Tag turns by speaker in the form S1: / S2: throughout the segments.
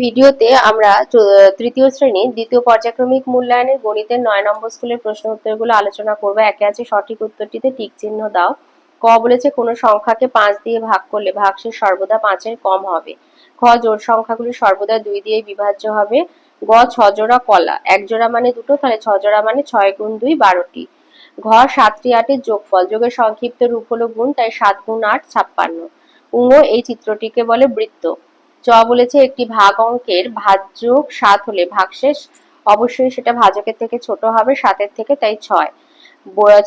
S1: ভিডিওতে আমরা তৃতীয় শ্রেণির দ্বিতীয় পর্যায়ক্রমিক মূল্যায়নের গণিতের নয় নম্বর স্কুলের প্রশ্ন উত্তরগুলো আলোচনা করব। একে আছে সঠিক উত্তরটিতে টিক চিহ্ন দাও। ক বলেছে, কোনো সংখ্যাকে পাঁচ দিয়ে ভাগ করলে ভাগশেষ সর্বদা পাঁচের কম হবে। খ, জোড় সংখ্যাগুলি সর্বদা দুই দিয়ে বিভাজ্য হবে। গ, ছজোড়া কলা। এক জোড়া মানে দুটো, তাহলে ছজোড়া মানে ছয় গুণ দুই, বারোটি। ঘ, সাতটি আটের যোগফল। যোগের সংক্ষিপ্ত রূপ হলো গুণ, তাই সাত গুণ আট, ছাপ্পান্ন। উঙ এই চিত্রটিকে বলে বৃত্ত। চ বলেছে একটি ভাগ অঙ্কের ভাজ্য সাত হলে ভাগশেষ অবশ্যই সেটা ভাজকের থেকে ছোট হবে, সাতের থেকে তাই ছয়।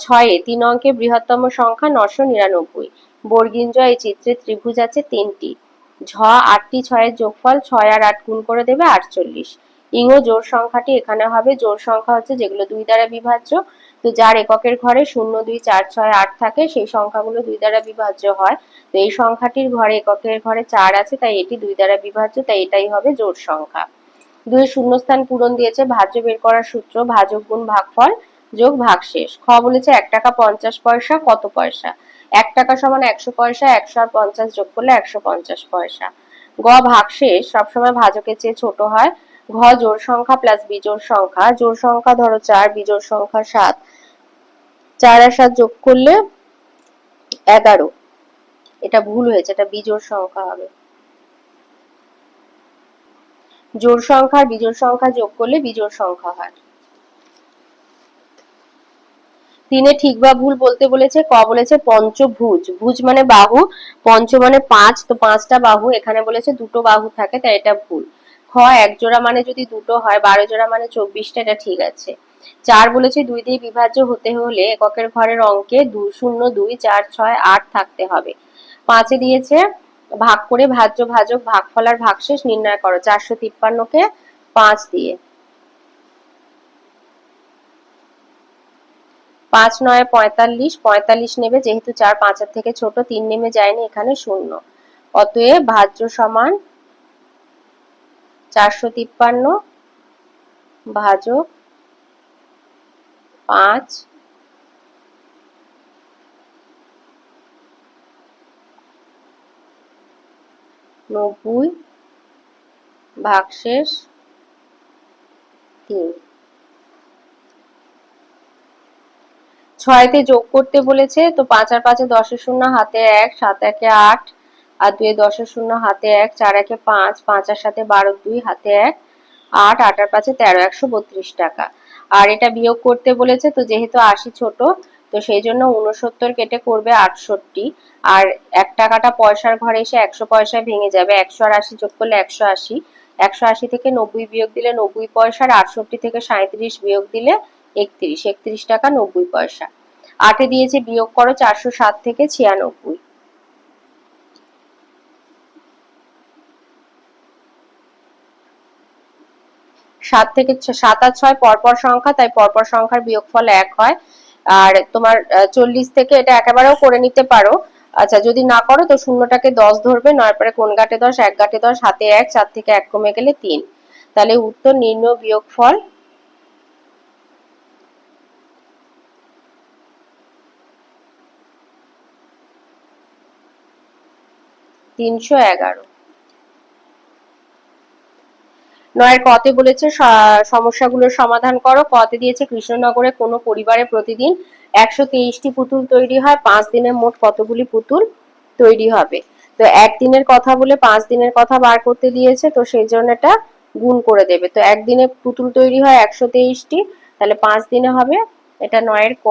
S1: ছয়ে তিন অঙ্কের বৃহত্তম সংখ্যা নশো নিরানব্বই। বর্গিঞ্জ এই চিত্রে ত্রিভুজ আছে তিনটি। ঝ আটটি ছয়ের যোগফল ছয় আর আট গুণ করে দেবে আটচল্লিশ। ইংও জোর সংখ্যাটি এখানে হবে। জোর সংখ্যা হচ্ছে যেগুলো দুই দ্বারা বিভাজ্য। তো যার এককের ঘরে শূন্য, দুই, চার, ছয়, আট থাকে, সেই সংখ্যাগুলো দুই দ্বারা বিভাজ্য হয়। তো এই সংখ্যাটির ঘরে এককের ঘরে চার আছে, তাই এটি দুই দ্বারা বিভাজ্য, তাই এটাই হবে জোর সংখ্যা। দুই শূন্যস্থান পূরণ দিয়েছে, ভাজ্য বের করার সূত্র, ভাজক গুণ ভাগফল যোগ ভাগশেষ। খ বলেছে এক টাকা পঞ্চাশ পয়সা, কত পয়সা? এক টাকা সমান একশো পয়সা, একশো আর পঞ্চাশ যোগ করলে একশো পঞ্চাশ পয়সা। গ ভাগশেষ, সবসময় ভাজকের চেয়ে ছোট হয়। ঘ জোর সংখ্যা প্লাস বিজোড় সংখ্যা। জোর সংখ্যা ধরো চার বিজোড় সংখ্যা সাত। চার আর সাত যোগ করলে এগারো। এটা ভুল হয়েছে, এটা বিজোড় সংখ্যা হবে। জোড় সংখ্যা আর বিজোড় সংখ্যা যোগ করলে বিজোড় সংখ্যা হয়। তিনে ঠিক বা ভুল বলতে বলেছে, ক বলেছে পঞ্চভুজ। ভুজ মানে বাহু, পঞ্চ মানে পাঁচ, তো পাঁচটা বাহু এখানে বলেছে দুটো বাহু থাকে, তাই এটা ভুল। খ এক জোড়া মানে যদি দুটো হয়, বারো জোড়া মানে চব্বিশটা, এটা ঠিক আছে। চার বলেছে, দুই দিয়ে বিভাজ্য হতে হলে এককের ঘরের অঙ্কে দু শূন্য দুই চার ছয় আট থাকতে হবে। পাঁচে দিয়েছে, ভাগ করে ভাজ্য, ভাজক, ভাগফল আর ভাগশেষ নির্ণয় করো, চারশো তিপ্পান্নকে পাঁচ দিয়ে। পাঁচ নয় পঁয়তাল্লিশ পঁয়তাল্লিশ নেবে, যেহেতু চার পাঁচের থেকে ছোট, তিন নেমে যায়নি, এখানে শূন্য। অতএব ভাজ্য সমান চারশো তিপ্পান্ন ভাজক পাঁচ নব্বই ভাগশেষ তিন। ছয়তে যোগ করতে বলেছে, তো পাঁচ আর পাঁচে দশের শূন্য, হাতে এক, সাত একে আট আর দুয়ে দশের শূন্য হাতে এক, চার একে পাঁচ পাঁচ আর সাথে বারো দুই, হাতে এক, আট আট আর পাঁচে তেরো, একশো বত্রিশ টাকা। আর এটা বিয়োগ করতে বলেছে, তো যেহেতু আশি ছোট, তো সেই জন্য উনসত্তর কেটে করবে আটষট্টি। আর এক টাকাটা পয়সার ঘরে এসে একশো পয়সায় ভেঙে যাবে। একশো আর আশি যোগ করলে একশো আশি। একশো আশি থেকে নব্বই বিয়োগ দিলে নব্বই পয়সা আর আটষট্টি থেকে সাঁত্রিশ বিয়োগ দিলে একত্রিশ। একত্রিশ টাকা নব্বই পয়সা। আটে দিয়েছে বিয়োগ করো চারশো সাত থেকে ছিয়ানব্বই। সাত থেকে সাত আর ছয় পরপর সংখ্যা, তাই পরপর সংখ্যার বিয়োগফল এক হয়। আর তোমার চল্লিশ থেকে এটা একেবারেও করে নিতে পারো। আচ্ছা যদি না করো, তো শূন্যটাকে দশ ধরবে, নয় পরে কোন গাটে দশ, এক গাটে দশ, হাতে এক, চার থেকে এক কমে গেলে তিন। তাহলে উত্তর নির্ণয় বিয়োগফল। তিনশো এগারো। নয়ের কতে বলেছে সমস্যাগুলোর সমাধান করো। কতে দিয়েছে কৃষ্ণনগরে কোনো পরিবারে প্রতিদিন একশো তেইশটি পুতুল তৈরি হয়। পাঁচ দিনে মোট কতগুলি পুতুল তৈরি হবে? তো একদিনের কথা বলে পাঁচ দিনের কথা বার করতে দিয়েছে, তো সেই জন্য এটা গুণ করে দেবে। তো একদিনে পুতুল তৈরি হয় একশো তেইশটি, তাহলে পাঁচ দিনে হবে। এটা নয়ের ক।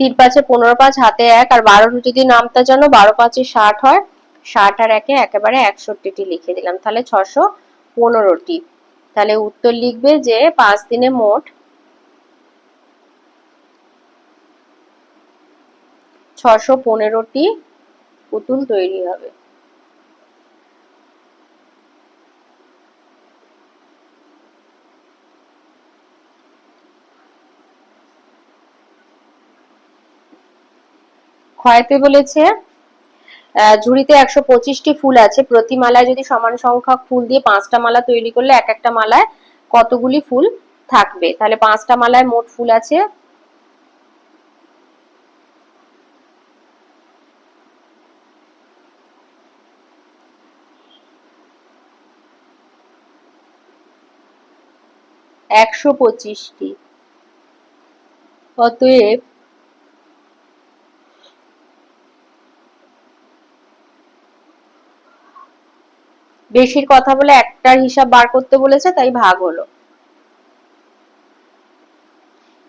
S1: তিন পাঁচে পনেরো পাঁচ, হাতে এক আর বারো যদি নামতা জানো, বারো পাঁচে ষাট হয়। ষাট আর একে একেবারে একষট্টিটি লিখে দিলাম। তাহলে ছশো পনেরোটি। তাহলে উত্তর লিখবে যে পাঁচ দিনে মোট ছশো পনেরোটি পুতুল তৈরি হবে। ক্ষয়তে বলেছে। ঝুড়িতে একশো পঁচিশটি ফুল আছে। প্রতি মালায় যদি সমান সংখ্যক ফুল দিয়ে পাঁচটা মালা তৈরি করলে এক একটা মালায় কতগুলি ফুল থাকবে? তাহলে পাঁচটা মালায় মোট ফুল আছে। একশো পঁচিশটি। অতএব বেশির কথা বলে একটার হিসাব বার করতে বলেছে, তাই ভাগ হলো।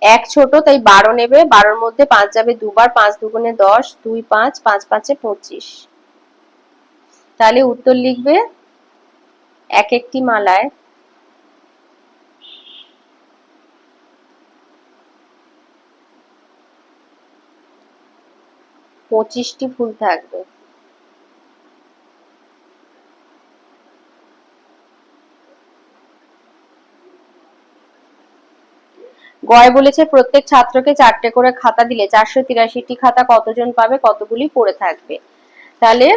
S1: এক ছোট, তাই বারো নেবে। বারোর মধ্যে পাঁচ যাবে দুবার, পাঁচ দুগুণে দশ, দুই পাঁচ পাঁচ পাঁচে পঁচিশ। তাহলে উত্তর লিখবে এক একটি মালায় পঁচিশটি ফুল থাকবে। গয় বলেছে, প্রত্যেক ছাত্রকে চারটে করে খাতা দিলে চারশো তিরাশিটি খাতা কতজন পাবে, কতগুলি পড়ে থাকবে। তাহলে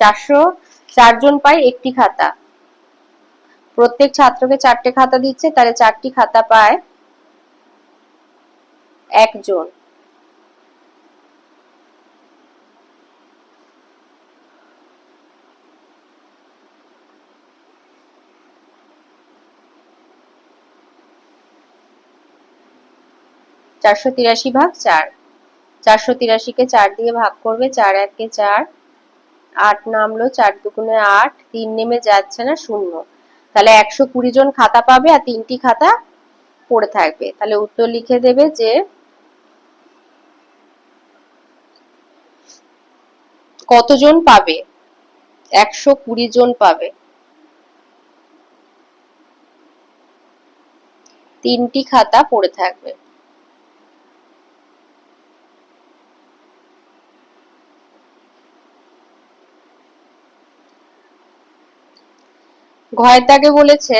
S1: চারশো চারজন পায় একটি খাতা। প্রত্যেক ছাত্রকে চারটে খাতা দিচ্ছে, তাহলে চারটি খাতা পায় একজন। চারশো তিরাশি ভাগ চার। চারশো তিরাশিকে চার দিয়ে ভাগ করবে, চার একে চার, আট নামলো, চার দুগুণে আট, তিন নেমে যাচ্ছে না, শূন্য। তাহলে একশো কুড়ি জন খাতা পাবে আর তিনটি খাতা পড়ে থাকবে। তাহলে উত্তর লিখে দেবে যে কতজন পাবে? একশো কুড়ি জন পাবে। তিনটি খাতা পড়ে থাকবে। ঘয়ের বলেছে,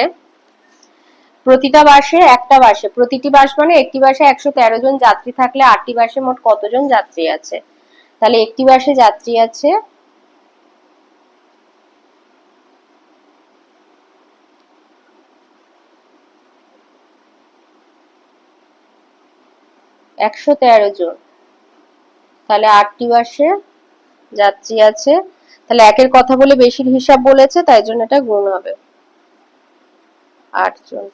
S1: প্রতিটা বাসে একটা বাসে, প্রতিটি বাস মানে একটি বাসে একশো তেরো জন যাত্রী থাকলে আটটি বাসে মোট কতজন যাত্রী আছে? তাহলে একটি বাসে যাত্রী আছে একশো তেরো জন। তাহলে আটটি বাসে যাত্রী আছে। তাহলে একের কথা বলে বেশির হিসাব বলেছে, তাই জন্য এটা গুণ হবে। আটজন।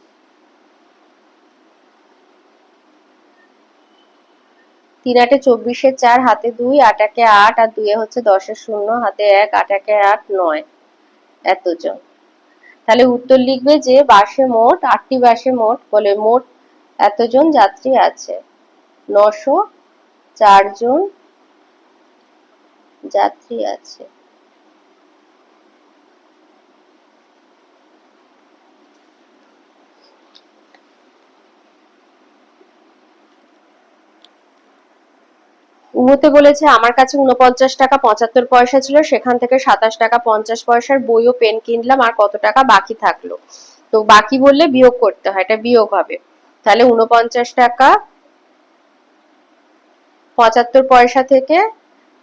S1: তিন আটে চব্বিশের চার, হাতে দুই, আট একে আট, আর দুয়ে হচ্ছে দশের শূন্য, হাতে এক, আট একে আট, নয় এতজন। তাহলে উত্তর লিখবে যে বাসে মোট, আটটি বাসে মোট, বলে মোট এতজন যাত্রী আছে। নশো চারজন যাত্রী আছে। উমতে বলেছে, আমার কাছে উনপঞ্চাশ টাকা পঁচাত্তর পয়সা ছিল, সেখান থেকে সাতাশ টাকা পঞ্চাশ পয়সার বই ও পেন কিনলাম, আর কত টাকা বাকি থাকল? তো বাকি বললে বিয়োগ করতে হয়, এটা বিয়োগ হবে। তাহলে উনপঞ্চাশ টাকা পঁচাত্তর পয়সা থেকে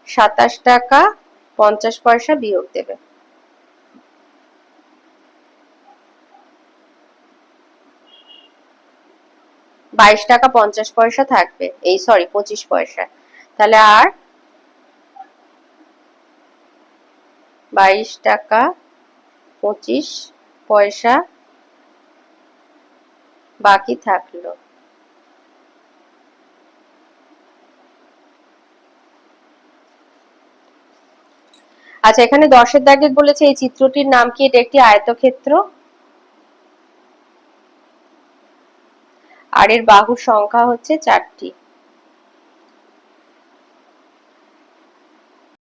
S1: সাতাশ টাকা পঞ্চাশ পয়সা বিয়োগ দেবে। বাইশ টাকা পঞ্চাশ পয়সা থাকবে, এই সরি, পঁচিশ পয়সা। তাহলে আর বাইশ টাকা পঁচিশ পয়সা বাকি থাকল। আচ্ছা এখানে দশের দাগে বলেছে, এই চিত্রটির নাম কি? এটা একটি আয়তক্ষেত্র। আর এর বাহুর সংখ্যা হচ্ছে চারটি।